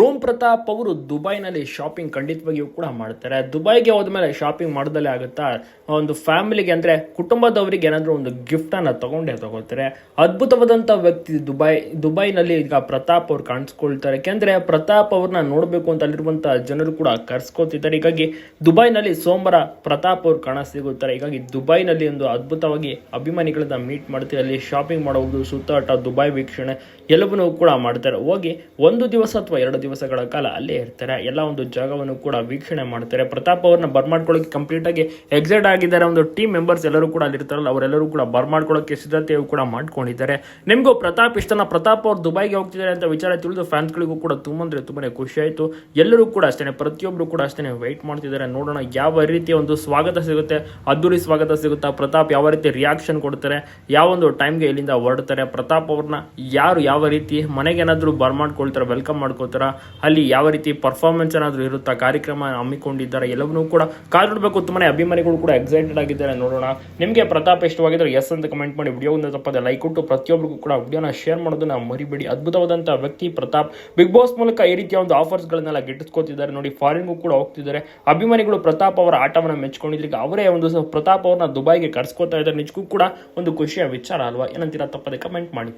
Trump Pratap ಅವರು ದುಬೈನಲ್ಲಿ shopping ಖಂಡಿತವಾಗಿಯೂ ಕೂಡ ಮಾಡ್ತಾರೆ. ದುಬೈಗೆ ಹೋದ್ಮೇಲೆ ಶಾಪಿಂಗ್ ಮಾಡ್ದಲೇ ಆಗುತ್ತಾ? ಒಂದು ಫ್ಯಾಮಿಲಿಗೆ ಅಂದ್ರೆ ಕುಟುಂಬದವರಿಗೆ ಏನಾದರೂ ಒಂದು ಗಿಫ್ಟ್ ಅನ್ನ ತಗೊಂಡೇ ತಗೋತಾರೆ. ಅದ್ಭುತವಾದಂಥ ವ್ಯಕ್ತಿ ದುಬೈ, ದುಬೈನಲ್ಲಿ ಈಗ ಪ್ರತಾಪ್ ಅವ್ರು ಕಾಣಿಸ್ಕೊಳ್ತಾರೆ. ಯಾಕೆಂದ್ರೆ ಪ್ರತಾಪ್ ಅವ್ರನ್ನ ನೋಡಬೇಕು ಅಂತ ಅಲ್ಲಿರುವಂಥ ಜನರು ಕೂಡ ಕರ್ಸ್ಕೊತಿದ್ದಾರೆ. ಹೀಗಾಗಿ ದುಬೈನಲ್ಲಿ ಸೋಮವಾರ ಪ್ರತಾಪ್ ಅವ್ರು ಕಾಣ ಸಿಗುತ್ತಾರೆ. ಹೀಗಾಗಿ ದುಬೈನಲ್ಲಿ ಒಂದು ಅದ್ಭುತವಾಗಿ ಅಭಿಮಾನಿಗಳನ್ನ ಮೀಟ್ ಮಾಡ್ತೀವಿ. ಅಲ್ಲಿ ಶಾಪಿಂಗ್ ಮಾಡೋದು ಸುತ್ತಾಟ, ದುಬೈ ವೀಕ್ಷಣೆ ಎಲ್ಲವನ್ನೂ ಕೂಡ ಮಾಡ್ತಾರೆ. ಹೋಗಿ ಒಂದು ದಿವಸ ಅಥವಾ ಎರಡು ದಿವಸಗಳ ಕಾಲ ಅಲ್ಲೇ ಇರ್ತಾರೆ. ಎಲ್ಲ ಒಂದು ಜಾಗವನ್ನು ಕೂಡ ವೀಕ್ಷಣೆ ಮಾಡ್ತಾರೆ. ಪ್ರತಾಪ್ ಅವ್ರನ್ನ ಬರ್ಮಾಡ್ಕೊಳ್ಳೋಕೆ ಕಂಪ್ಲೀಟ್ ಆಗಿ ಎಕ್ಸೈಟ್ ಆಗಿದ್ದಾರೆ. ಒಂದು ಟೀಮ್ ಮೆಂಬರ್ಸ್ ಎಲ್ಲರೂ ಕೂಡ ಅಲ್ಲಿರ್ತಾರಲ್ಲ ಅವರೆಲ್ಲರೂ ಕೂಡ ಬರ್ಮಾಡ್ಕೊಳ್ಳೋಕೆ ಸಿದ್ಧತೆಯು ಕೂಡ ಮಾಡ್ಕೊಂಡಿದ್ದಾರೆ. ನಿಮಗೂ ಪ್ರತಾಪ್ ಇಷ್ಟನ? ಪ್ರತಾಪ್ ಅವ್ರು ದುಬೈಗೆ ಹೋಗ್ತಿದ್ದಾರೆ ಅಂತ ವಿಚಾರ ತಿಳಿದು ಫ್ಯಾನ್ಸ್ಗಳಿಗೂ ಕೂಡ ತುಂಬ ಅಂದರೆ ತುಂಬನೇ ಖುಷಿ ಆಯಿತು. ಎಲ್ಲರೂ ಕೂಡ ಅಷ್ಟೇ ಪ್ರತಿಯೊಬ್ಬರು ಕೂಡ ಅಷ್ಟೇ ವೆಯ್ಟ್ ಮಾಡ್ತಿದ್ದಾರೆ. ನೋಡೋಣ ಯಾವ ರೀತಿಯ ಒಂದು ಸ್ವಾಗತ ಸಿಗುತ್ತೆ ಅದ್ದೂರಿ ಸ್ವಾಗತ ಸಿಗುತ್ತಾ? ಪ್ರತಾಪ್ ಯಾವ ರೀತಿ ರಿಯಾಕ್ಷನ್ ಕೊಡ್ತಾರೆ? ಯಾವ ಒಂದು ಟೈಮ್ಗೆ ಇಲ್ಲಿಂದ ಹೊರಡ್ತಾರೆ? ಪ್ರತಾಪ್ ಅವ್ರನ್ನ ಯಾರು ಯಾವ ರೀತಿ ಮನೆಗೆ ಏನಾದರೂ ಬರ್ಮಾಡ್ಕೊಳ್ತಾರೆ ವೆಲ್ಕಮ್ ಮಾಡ್ಕೋತಾರ ಅಲ್ಲಿ ಯಾವ ರೀತಿ ಪರ್ಫಾರ್ಮೆನ್ಸ್ ಏನಾದರೂ ಇರುತ್ತಾ? ಕಾರ್ಯಕ್ರಮ ಹಮ್ಮಿಕೊಂಡಿದ್ದಾರೆ, ಎಲ್ಲವನ್ನೂ ಕೂಡ ಕಾದಿಡಬೇಕು. ತುಂಬಾನೇ ಅಭಿಮಾನಿಗಳು ಕೂಡ ಎಕ್ಸೈಟೆಡ್ ಆಗಿದ್ದಾರೆ. ನೋಡೋಣ. ನಿಮಗೆ ಪ್ರತಾಪ್ ಇಷ್ಟವಾಗಿದ್ದರೆ ಎಸ್ ಅಂತ ಕಮೆಂಟ್ ಮಾಡಿ. ವಿಡಿಯೋ ತಪ್ಪದೆ ಲೈಕ್ ಕೊಟ್ಟು ಪ್ರತಿಯೊಬ್ಬರಿಗೂ ಕೂಡ ವಿಡಿಯೋನ ಶೇರ್ ಮಾಡೋದನ್ನ ಮರಿಬೇಡಿ. ಅದ್ಭುತವಾದಂಥ ವ್ಯಕ್ತಿ ಪ್ರತಾಪ್. ಬಿಗ್ ಬಾಸ್ ಮೂಲಕ ಈ ರೀತಿಯ ಒಂದು ಆಫರ್ಸ್ಗಳನ್ನೆಲ್ಲ ಗೆಟ್ಟಿಸ್ಕೋತಿದ್ದಾರೆ. ನೋಡಿ ಫಾರಿನ್ಗೂ ಕೂಡ ಹೋಗ್ತಿದ್ದಾರೆ. ಅಭಿಮಾನಿಗಳು ಪ್ರತಾಪ್ ಅವರ ಆಟವನ್ನು ಮೆಚ್ಕೊಂಡಿದ್ರು ಈಗ ಅವರೇ ಒಂದು ಪ್ರತಾಪ್ ಅವ್ರನ್ನ ದುಬೈಗೆ ಕರ್ಸ್ಕೊತಾ ಇದ್ದಾರೆ. ನಿಜಕ್ಕೂ ಕೂಡ ಒಂದು ಖುಷಿಯ ವಿಚಾರ ಅಲ್ವಾ? ಏನಂತೀರಾ? ತಪ್ಪದೆ ಕಮೆಂಟ್ ಮಾಡಿ.